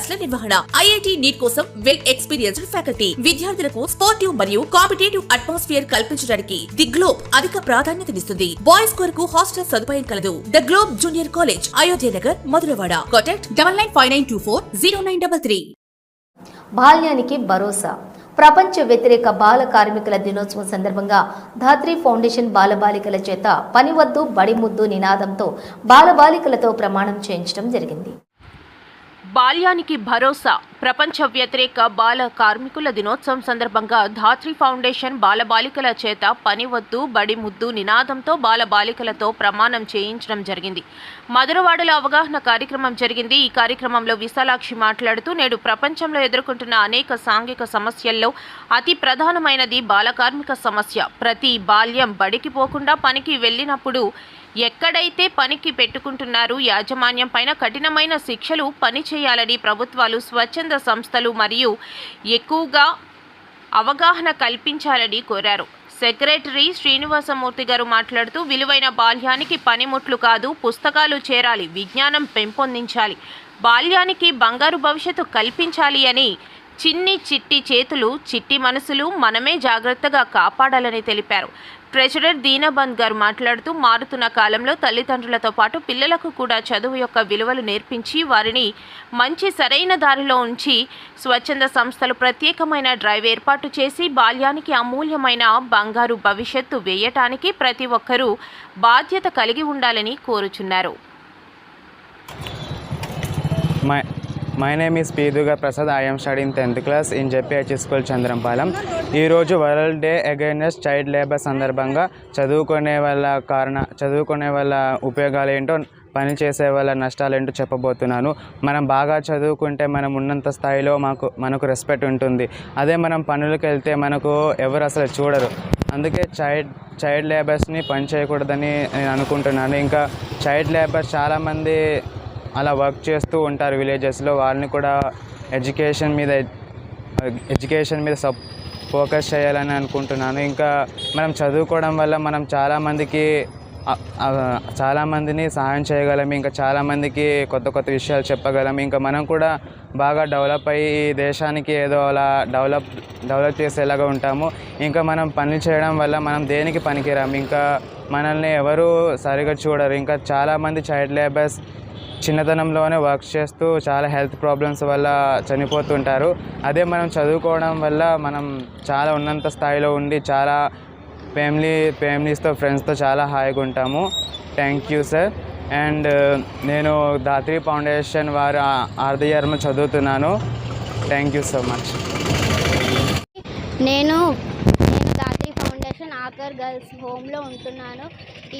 క్లాసుల నిర్వహణ. IIT NEET కోసం వెల్ ఎక్స్పీరియన్స్డ్ ఫ్యాకల్టీ. విద్యార్థులకు స్పోర్టివ్ మరియు కాంపిటేటివ్ అట్మాస్ఫియర్ కల్పించడానికి ది గ్లోబ్ అధిక ప్రాధాన్యతనిస్తుంది బాయ్స్ కొరకు హాస్టల్ సదుపాయం కలదు. The globe junior college Ayodhya Nagar Madhurawada. Contact double nine five nine two four zero nine double three. బాల్యానికి భరోసా. ప్రపంచ వ్యతిరేక బాల కార్మికుల దినోత్సవం సందర్భంగా ధాత్రి ఫౌండేషన్ బాలబాలికల చేత పని వద్దు బడి ముద్దు నినాదంతో బాలబాలికలతో ప్రమాణం చేయించడం జరిగింది. బాల్యానికి భరోసా ప్రపంచ వ్యతిరేక బాల కార్మికుల దినోత్సవం సందర్భంగా ధాత్రి ఫౌండేషన్ బాలబాలికల చేత పని వద్దు బడి ముద్దు నినాదంతో బాలబాలికలతో ప్రమాణం చేయించడం జరిగింది. మధురవాడలో అవగాహన కార్యక్రమం జరిగింది. ఈ కార్యక్రమంలో విశాలాక్షి మాట్లాడుతూ నేడు ప్రపంచంలో ఎదుర్కొంటున్న అనేక సాంఘిక సమస్యల్లో అతి ప్రధానమైనది బాల కార్మిక సమస్య. ప్రతి బాల్యం బడికి పోకుండా పనికి వెళ్ళినప్పుడు ఎక్కడైతే పనికి పెట్టుకుంటున్నారు యాజమాన్యం పైన కఠినమైన శిక్షలు పని చేయాలని ప్రభుత్వాలు స్వచ్ఛంద సంస్థలు మరియు ఎక్కువగా అవగాహన కల్పించాలని కోరారు. సెక్రటరీ శ్రీనివాసమూర్తి గారు మాట్లాడుతూ విలువైన బాల్యానికి పనిముట్లు కాదు పుస్తకాలు చేరాలి విజ్ఞానం పెంపొందించాలి బాల్యానికి బంగారు భవిష్యత్తు కల్పించాలి అని చిన్ని చిట్టి చేతులు చిట్టి మనసులు మనమే జాగ్రత్తగా కాపాడాలని తెలిపారు. ట్రెజరర్ దీనబంద్ గారు మాట్లాడుతూ మారుతున్న కాలంలో తల్లిదండ్రులతో పాటు పిల్లలకు కూడా చదువు యొక్క విలువలు నేర్పించి వారిని మంచి సరైన దారిలో ఉంచి స్వచ్ఛంద సంస్థలు ప్రత్యేకమైన డ్రైవ్ ఏర్పాటు చేసి బాల్యానికి అమూల్యమైన బంగారు భవిష్యత్తు వేయటానికి ప్రతి ఒక్కరూ బాధ్యత కలిగి ఉండాలని కోరుచున్నారు. My name is is Prasad Durga Prasad. Tenth class studying 10th school in Chandrampalem ఈరోజు world day against child labour సందర్భంగా చదువుకునే వాళ్ళ కారణ చదువుకునే వాళ్ళ ఉపయోగాలు ఏంటో పని చేసే వాళ్ళ నష్టాలు ఏంటో చెప్పబోతున్నాను. మనం బాగా చదువుకుంటే మనం ఉన్నంత స్థాయిలో మాకు మనకు రెస్పెక్ట్ ఉంటుంది. అదే మనం పనులకు వెళ్తే మనకు ఎవరు అసలు చూడరు. అందుకే చైల్డ్ చైల్డ్ లేబర్స్ని పని చేయకూడదని నేను అనుకుంటున్నాను. ఇంకా చైల్డ్ లేబర్స్ చాలామంది అలా వర్క్ చేస్తూ ఉంటారు విలేజెస్లో. వాళ్ళని కూడా ఎడ్యుకేషన్ మీద ఎడ్యుకేషన్ మీద సప్ ఫోకస్ చేయాలని అనుకుంటున్నాను. ఇంకా మనం చదువుకోవడం వల్ల మనం చాలామందికి చాలామందిని సహాయం చేయగలం. ఇంకా చాలామందికి కొత్త కొత్త విషయాలు చెప్పగలం. ఇంకా మనం కూడా బాగా డెవలప్ అయ్యి దేశానికి ఏదో అలా డెవలప్ డెవలప్ చేసేలాగా ఉంటాము. ఇంకా మనం పనులు చేయడం వల్ల మనం దేనికి పనికిరాము ఇంకా మనల్ని ఎవరు సరిగా చూడరు. ఇంకా చాలామంది చైల్డ్ లేబర్స్ చిన్నతనంలోనే వర్క్ చేస్తూ చాలా హెల్త్ ప్రాబ్లమ్స్ వల్ల చనిపోతుంటారు. అదే మనం చదువుకోవడం వల్ల మనం చాలా ఉన్నంత స్థాయిలో ఉండి చాలా ఫ్యామిలీ ఫ్యామిలీస్తో ఫ్రెండ్స్తో చాలా హాయిగా ఉంటాము. థ్యాంక్ యూ సార్ అండ్ నేను దాత్రి ఫౌండేషన్ వారి ఆర్ధయర్మ చదువుతున్నాను. థ్యాంక్ యూ సో మచ్ నేను ఫౌండేషన్ గర్ల్స్ హోమ్లో ఉంటున్నాను.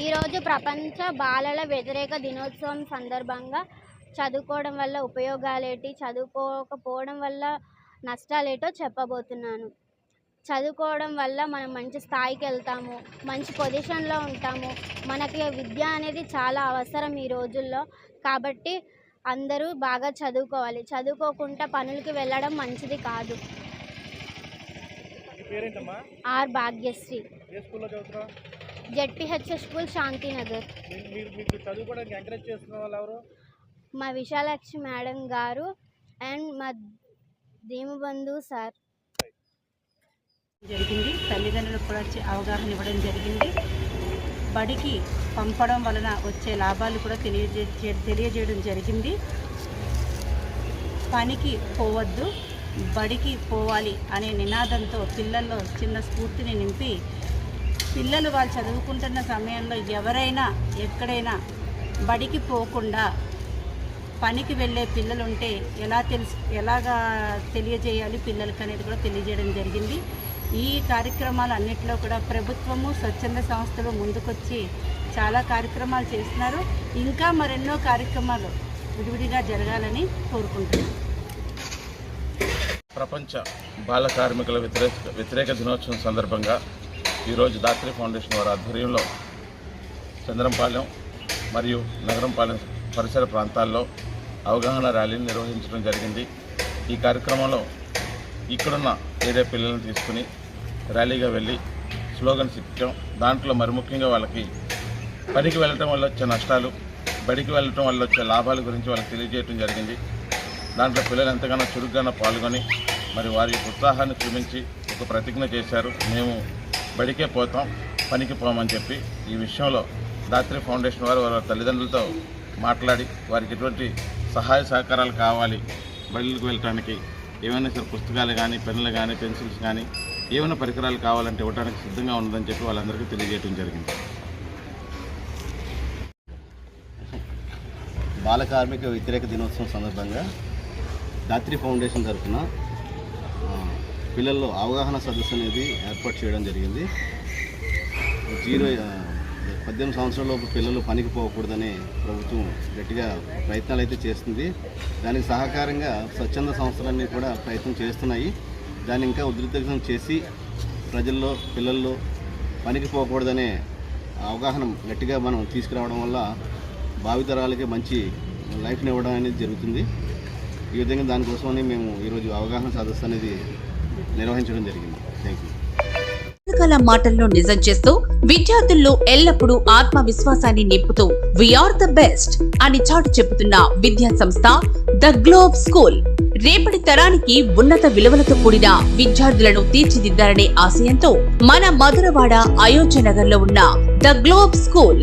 ఈరోజు ప్రపంచ బాలల వ్యతిరేక దినోత్సవం సందర్భంగా చదువుకోవడం వల్ల ఉపయోగాలేంటి చదువుకోకపోవడం వల్ల నష్టాలేటో చెప్పబోతున్నాను. చదువుకోవడం వల్ల మనం మంచి స్థాయికి వెళ్తాము మంచి పొజిషన్లో ఉంటాము. మనకి విద్య అనేది చాలా అవసరం ఈ రోజుల్లో. కాబట్టి అందరూ బాగా చదువుకోవాలి. చదువుకోకుండా పనులకి వెళ్ళడం మంచిది కాదు. R Bhagyashri. ZPHS school Shantinagar. మా విశాలాక్షి మేడం గారు అండ్ మా దీమబంధు సార్. జరిగింది. తల్లిదండ్రులకు కూడా చే- అవగాహన ఇవ్వడం జరిగింది. బడికి పంపడం వలన వచ్చే లాభాలు కూడా తెలియజే తెలియజేయడం జరిగింది. పనికి పోవద్దు. బడికి పోవాలి అనే నినాదంతో పిల్లల్లో చిన్న స్ఫూర్తిని నింపి పిల్లలు వాళ్ళు చదువుకుంటున్న సమయంలో ఎవరైనా ఎక్కడైనా బడికి పోకుండా పనికి వెళ్ళే పిల్లలు ఉంటే ఎలా తెలుసు ఎలాగా తెలియజేయాలి పిల్లలకి అనేది కూడా తెలియజేయడం జరిగింది. ఈ కార్యక్రమాలు అన్నింటిలో కూడా ప్రభుత్వము స్వచ్ఛంద సంస్థలు ముందుకొచ్చి చాలా కార్యక్రమాలు చేస్తున్నారు. ఇంకా మరెన్నో కార్యక్రమాలు విడివిడిగా జరగాలని కోరుకుంటున్నాను ప్రపంచ బాల కార్మికుల వ్యతిరేక వ్యతిరేక దినోత్సవం సందర్భంగా ఈరోజు దాత్రి ఫౌండేషన్ వారి ఆధ్వర్యంలో చంద్రంపాలెం మరియు నగరంపాలెం పరిసర ప్రాంతాల్లో అవగాహన ర్యాలీని నిర్వహించడం జరిగింది. ఈ కార్యక్రమంలో ఇక్కడున్న ఏరియా పిల్లలను తీసుకుని ర్యాలీగా వెళ్ళి స్లోగన్స్ ఇచ్చాం. దాంట్లో మరి ముఖ్యంగా వాళ్ళకి పనికి వెళ్ళటం వల్ల వచ్చే నష్టాలు బడికి వెళ్ళటం వల్ల వచ్చే లాభాల గురించి వాళ్ళకి తెలియజేయడం జరిగింది. దాంట్లో పిల్లలు ఎంతగానో చురుగ్గానో పాల్గొని మరి వారి ఉత్సాహాన్ని చూపించి ఒక ప్రతిజ్ఞ చేశారు. మేము బడికే పోతాం పనికి పోమని చెప్పి ఈ విషయంలో దాత్రి ఫౌండేషన్ వారు వారి తల్లిదండ్రులతో మాట్లాడి వారికి ఎటువంటి సహాయ సహకారాలు కావాలి బడులకు వెళ్ళటానికి ఏమైనా సరే పుస్తకాలు కానీ పెన్నులు కానీ పెన్సిల్స్ కానీ ఏమైనా పరికరాలు కావాలంటే ఇవ్వడానికి సిద్ధంగా ఉండదని చెప్పి వాళ్ళందరికీ తెలియజేయడం జరిగింది. బాల కార్మిక వ్యతిరేక దినోత్సవం సందర్భంగా దాత్రి ఫౌండేషన్ తరఫున పిల్లల్లో అవగాహన సదస్సు అనేది ఏర్పాటు చేయడం జరిగింది. జీరో పద్దెనిమిది సంవత్సరాలలోపు పిల్లలు పనికి పోకూడదని ప్రభుత్వం గట్టిగా ప్రయత్నాలు అయితే చేస్తుంది. దానికి సహకారంగా స్వచ్ఛంద సంస్థలన్నీ కూడా ప్రయత్నం చేస్తున్నాయి. దాన్ని ఇంకా ఉధృతం చేసి ప్రజల్లో పిల్లల్లో పనికి పోకూడదనే అవగాహన గట్టిగా మనం తీసుకురావడం వల్ల భావితరాలకి మంచి లైఫ్ని ఇవ్వడం అనేది జరుగుతుంది. ఈ విధంగా దానికోసమని మేము ఈరోజు అవగాహన సదస్సు అనేది నిర్వహించడం జరిగింది. థ్యాంక్ యూ మాటల్లో నిజం చేస్తూ విద్యార్థుల్లో ఎల్లప్పుడూ ఆత్మవిశ్వాసాన్ని నింపుతూ వీఆర్ ద బెస్ట్ అని చాటు చెబుతున్న విద్యా సంస్థ ద గ్లోబ్ స్కూల్ రేపటి తరానికి ఉన్నత విలువలతో కూడిన విద్యార్థులను తీర్చిదిద్దాలనే ఆశయంతో మన మధురవాడ అయోధ్య నగర్లో ఉన్న ద గ్లోబ్ స్కూల్